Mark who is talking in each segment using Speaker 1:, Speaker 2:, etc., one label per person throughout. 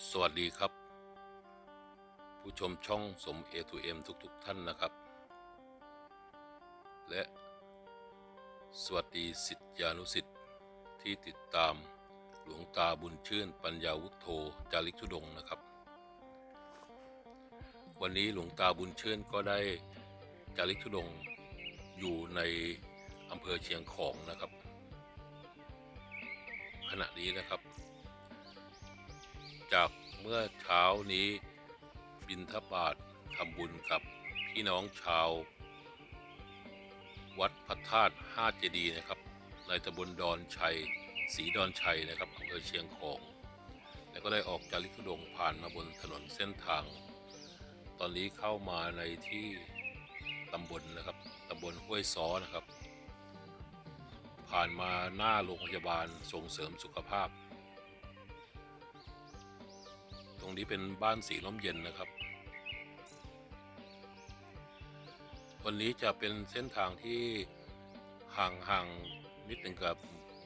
Speaker 1: สวัสดีครับ ผู้ชมช่องสม A to M ทุกๆทท่านนะครับ และ สวัสดีสิทธิานุสิทธิ์ที่ติดตามหลวงตาบุญชื่นปัญญาวุฒโธจาริกธุดงนะครับ วันนี้หลวงตาบุญชื่นก็ได้จาริกธุดงอยู่ในอำเภอเชียงของนะครับ ขณะนี้นะครับ จากเมื่อเช้านี้บินทบาททำบุญกับพี่น้องชาว วัดพระธาตุห้าเจดีย์นะครับ ในตำบลดอนชัยศรีดอนชัยนะครับอำเภอเชียงของ แล้วก็ได้ออกจาริกธุดงผ่านมาบนถนนเส้นทาง ตอนนี้เข้ามาในที่ตำบลนะครับตำบลห้วยซ้อนะครับ ผ่านมาหน้าโรงพยาบาลส่งเสริมสุขภาพ ตรงนี้เป็นบ้านสีร่มเย็นนะครับ วันนี้จะเป็นเส้นทางที่ห่างห่างนิดหนึ่งกับ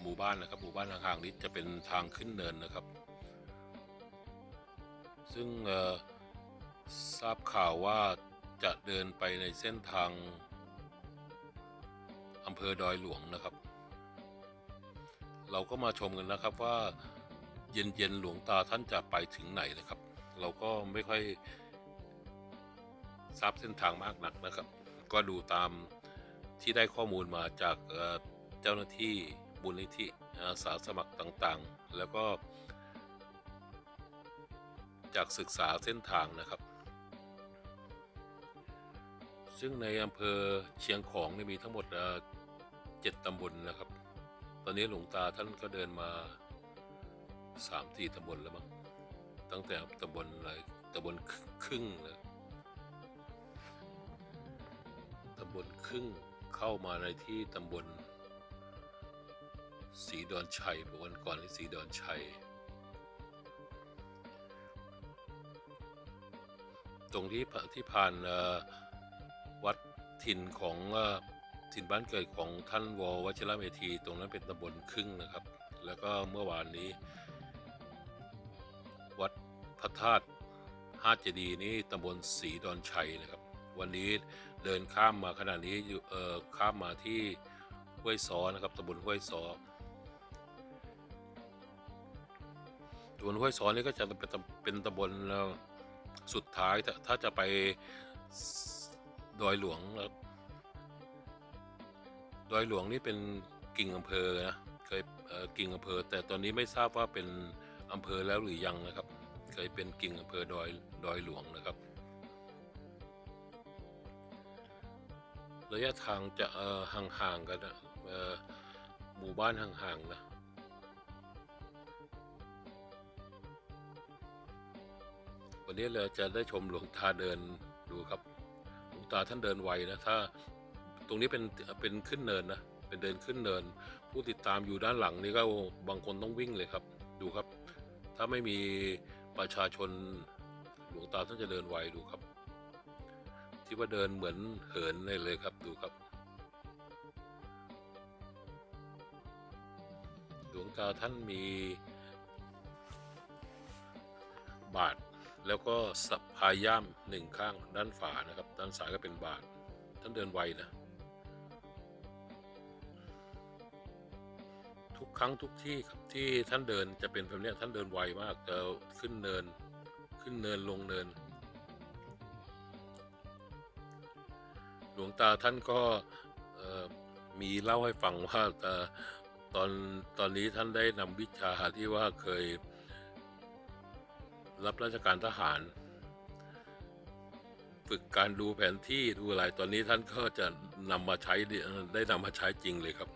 Speaker 1: หมู่บ้านนะครับ หมู่บ้านห่างๆนี้จะเป็นทางขึ้นเนินนะครับ ซึ่งทราบข่าวว่าจะเดินไปในเส้นทางอำเภอดอยหลวงนะครับ เราก็มาชมกันนะครับว่า เย็นๆหลวงตาท่านจะไปถึงไหนนะครับ เราก็ไม่ค่อยทราบเส้นทางมากนักนะครับ ก็ดูตามที่ได้ข้อมูลมาจากเจ้าหน้าที่บุญนิธิอาสาสมัครต่างๆ แล้วก็ จากศึกษาเส้นทางนะครับ ซึ่งในอำเภอเชียงของนี่มีทั้งหมดเอ่อเจ็ดตำบลนะครับ ตอนนี้หลวงตาท่านก็เดินมา สามสี่ตำบลแล้วมั้งตั้งแต่ตำบลอะไรตำบลครึ่งนะตำบลครึ่งเข้ามาในที่ตำบลสีดอนชัยเมื่อวันก่อนที่สีดอนชัย ตรงที่ที่ผ่านวัดถิ่นของถิ่นบ้านเกิดของท่านววชิระเมธี ตรงนั้นเป็นตำบลครึ่งนะครับ แล้วก็เมื่อวานนี้ ระธาตุห้าเจดีนี้ตำบลศรีดอนชัยนะครับ วันนี้เดินข้ามมาขณะนี้อยู่เอ่อข้ามมาที่ห้วยซอนะครับตำบลห้วยซอตำบลห้วยซอนี่ก็จะเป็นตำเป็นตำบลสุดท้ายถ้าถ้าจะไปดอยหลวงนะครับดอยหลวงนี่เป็นกิ่งอำเภอนะเคยเกิ่งอำเภอ แต่ตอนนี้ไม่ทราบว่าเป็นอำเภอแล้วหรือยังนะครับ เคยเป็นกิ่งอำเภอดอยดอยหลวงนะครับ ระยะทางจะห่างๆกันนะหมู่บ้านห่างๆนะวันนี้เราจะได้ชมหลวงตาเดินดูครับ หลวงตาท่านเดินไวนะถ้าตรงนี้เป็นเป็นขึ้นเนินนะเป็นเดินขึ้นเนิน ผู้ติดตามอยู่ด้านหลังนี่ก็บางคนต้องวิ่งเลยครับ ดูครับ ถ้าไม่มี ประชาชนหลวงตาท่านจะเดินไวดูครับ ที่ว่าเดินเหมือนเหินเลยเลยครับดูครับ หลวงตาท่านมีบาทแล้วก็สับพาย่ามหนึ่งข้างด้านฝานะครับ ด้านซ้ายก็เป็นบาทท่านเดินไวนะ ครั้งทุกที่ครับที่ท่านเดินจะเป็นแบบนี้ท่านเดินไวมากจะขึ้นเนิน ขึ้นเนินลงเนิน หลวงตาท่านก็มีเล่าให้ฟังว่าตอนตอนนี้ท่านได้นำวิชาที่ว่าเคย รับราชการทหาร ฝึกการดูแผนที่ดูอะไรตอนนี้ท่านก็จะนำมาใช้ได้นำมาใช้จริงเลยครับ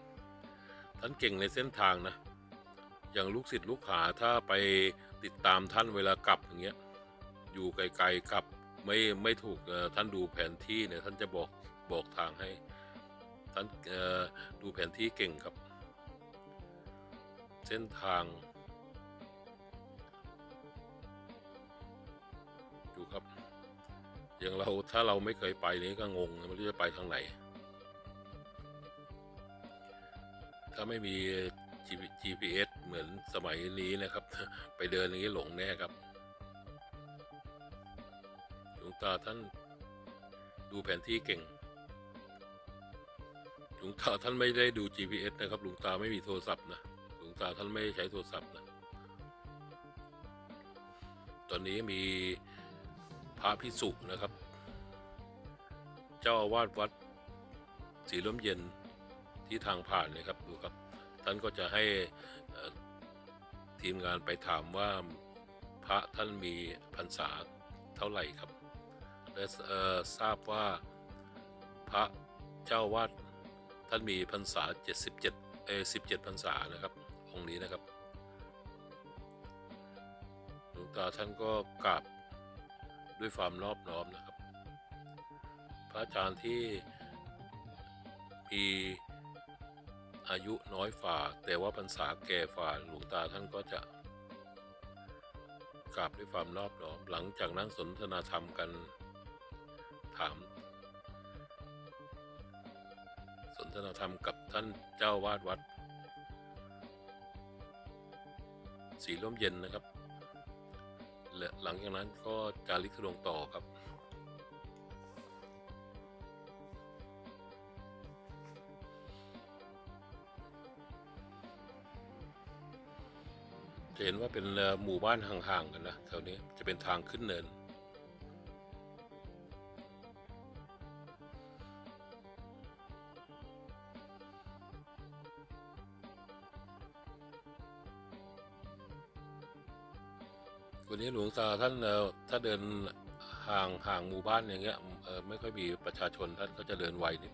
Speaker 1: ท่านเก่งในเส้นทางนะ อย่างลูกศิษย์ลูกหาถ้าไปติดตามท่านเวลากลับอย่างเงี้ย อยู่ไกลๆกลับไม่ไม่ถูกท่านดูแผนที่เนี่ยท่านจะบอกบอกทางให้ ท่านดูแผนที่เก่งครับ เส้นทาง ดูครับ อย่างเราถ้าเราไม่เคยไปนี่ก็งงไม่รู้จะไปทางไหน ถ้าไม่มี GPS เหมือนสมัยนี้นะครับ ไปเดินอย่างนี้หลงแน่ครับหลวงตาท่านดูแผนที่เก่งหลวงตาท่านไม่ได้ดู GPS นะครับหลวงตาไม่มีโทรศัพท์นะหลวงตาท่านไม่ใช้โทรศัพท์นะ ตอนนี้มีพระพิสุนะครับ เจ้าอาวาสวัดศรีลมเย็น ที่ทางผ่านนะครับดูครับท่านก็จะให้ทีมงานไปถามว่าพระท่านมีพรรษาเท่าไหร่ครับและทราบว่าพระเจ้าวาดท่านมีพรรษา 77เอ17พรรษานะครับองค์นี้นะครับหลวงตาท่านก็กราบด้วยความนอบน้อมนะครับ พระอาจารย์ที่มี อายุน้อยฝ่า แต่ว่าพรรษาแก่ฝ่าหลวงตาท่านก็จะกราบด้วยความนอบน้อมหลังจากนั้นสนทนาธรรมกันถาม สนทนาธรรมกับท่านเจ้าวาดวัด สีร่มเย็นนะครับและหลังจากนั้นก็จาริกธุดงต่อครับ จะเห็นว่าเป็นหมู่บ้านห่างๆกันนะแถวนี้จะเป็นทางขึ้นเนิน วันนี้หลวงตาท่านถ้าเดินห่างห่างหมู่บ้านอย่างเงี้ยไม่ค่อยมีประชาชนท่านก็จะเดินไวนิด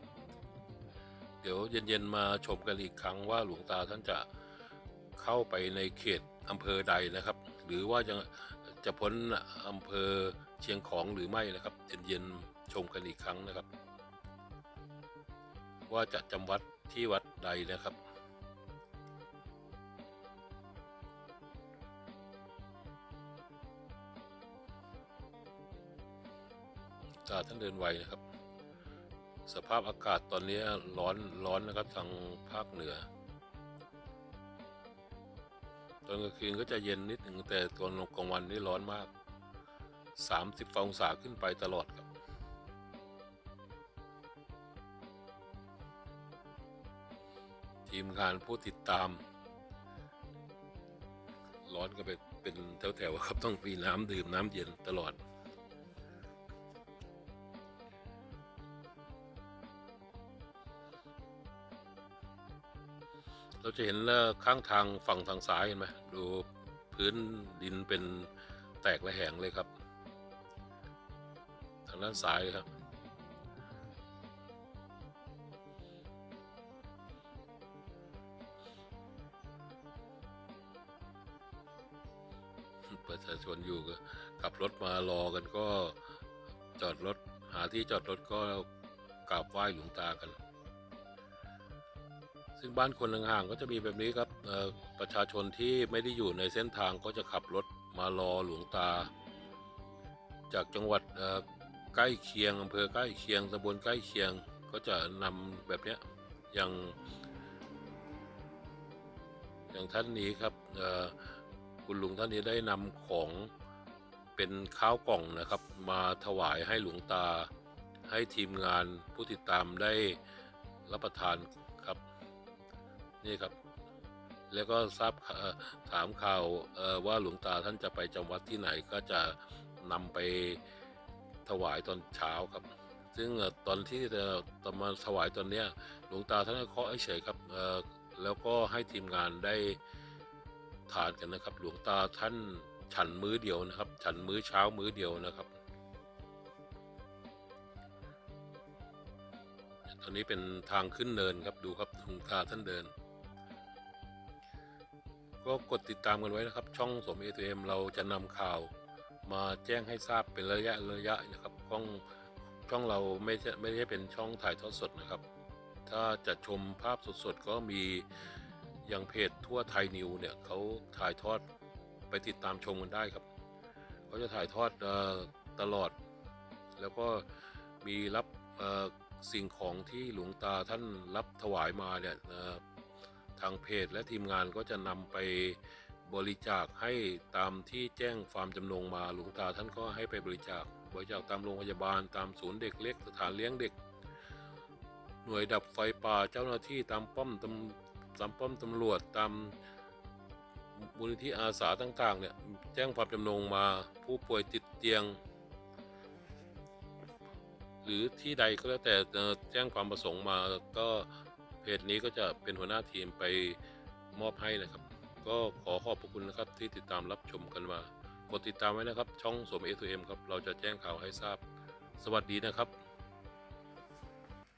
Speaker 1: เดี๋ยวเย็นๆมาชมกันอีกครั้งว่าหลวงตาท่านจะเข้าไปในเขต อำเภอใดนะครับ หรือว่าจะจะพ้นอำเภอเชียงของหรือไม่นะครับเย็นๆชมกันอีกครั้งนะครับ ว่าจะจำวัดที่วัดใดนะครับตาท่านเดินไวนะครับ สภาพอากาศตอนนี้ร้อนร้อนนะครับทางภาคเหนือ ตอนกลางคืนก็จะเย็นนิดหนึ่งแต่ตอนกลางวันนี่ร้อนมาก 30องศาขึ้นไปตลอดครับทีมงานผู้ติดตาม ร้อนก็ไปเป็นแถวๆครับต้องมีน้ำดื่มน้ำเย็นตลอด จะเห็นเอ่อข้างทางฝั่งทางซ้ายเห็นไหมดูพื้นดินเป็นแตกระแหงเลยครับ ทางด้านซ้ายเลยครับประชาชนอยู่ก็ขับรถมารอกันก็จอดรถ หาที่จอดรถก็กราบไหว้หลวงตากัน ซึ่งบ้านคนห่างๆก็จะมีแบบนี้ครับประชาชนที่ไม่ได้อยู่ในเส้นทางก็จะขับรถมารอหลวงตา จากจังหวัดใกล้เคียงอำเภอใกล้เคียงตำบลใกล้เคียงก็จะนำแบบนี้อย่างอย่างท่านนี้ครับคุณลุงท่านนี้ได้นำของเป็นข้าวกล่องนะครับ มาถวายให้หลวงตาให้ทีมงานผู้ติดตามได้รับประทาน นี่ครับ แล้วก็ทราบถามข่าวว่าหลวงตาท่านจะไปจำวัดที่ไหนก็จะนำไปถวายตอนเช้าครับ ซึ่งตอนที่จะตอนมาถวายตอนเนี้ยหลวงตาท่านก็เคาะเฉยครับแล้วก็ให้ทีมงานได้ทานกันนะครับ หลวงตาท่านฉันมื้อเดียวนะครับ ฉันมื้อเช้ามื้อเดียวนะครับ ตอนนี้เป็นทางขึ้นเนินครับดูครับหลวงตาท่านเดิน ก็กดติดตามกันไว้นะครับ ช่องสมเอทเอ็มเราจะนำข่าวมาแจ้งให้ทราบเป็นระยะระยะนะครับช่องช่องเราไม่ใช่ไม่ได้เป็นช่องถ่ายทอดสดนะครับ ถ้าจะชมภาพสดๆก็มีอย่างเพจทั่วไทยนิวเนี่ยเขาถ่ายทอดไปติดตามชมกันได้ครับเขาจะถ่ายทอดออตลอด แล้วก็มีรับสิ่งของที่หลวงตาท่านรับถวายมาเนี่ยางเพจและทีมงานก็จะนำไปบริจาคให้ตามที่แจ้งความจำนงมาหลวงตาท่านก็ให้ไปบริจาค บริจาคตามโรงพยาบาลตามศูนย์เด็กเล็กสถานเลี้ยงเด็ก หน่วยดับไฟป่าเจ้าหน้าที่ตามป้อมตำตามป้อมตำรวจตามมูลนิธิอาสาต่างๆเนี่ยแจ้งความจำนงมาผู้ป่วยติดเตียง หรือที่ใดก็แล้วแต่แจ้งความประสงค์มาก็ เพจนี้ก็จะเป็นหัวหน้าทีมไปมอบให้นะครับ ก็ขอขอบพระคุณนะครับที่ติดตามรับชมกันมากดติดตามไว้นะครับ ช่องสมเอทูเอ็มครับ เราจะแจ้งข่าวให้ทราบ สวัสดีนะครับ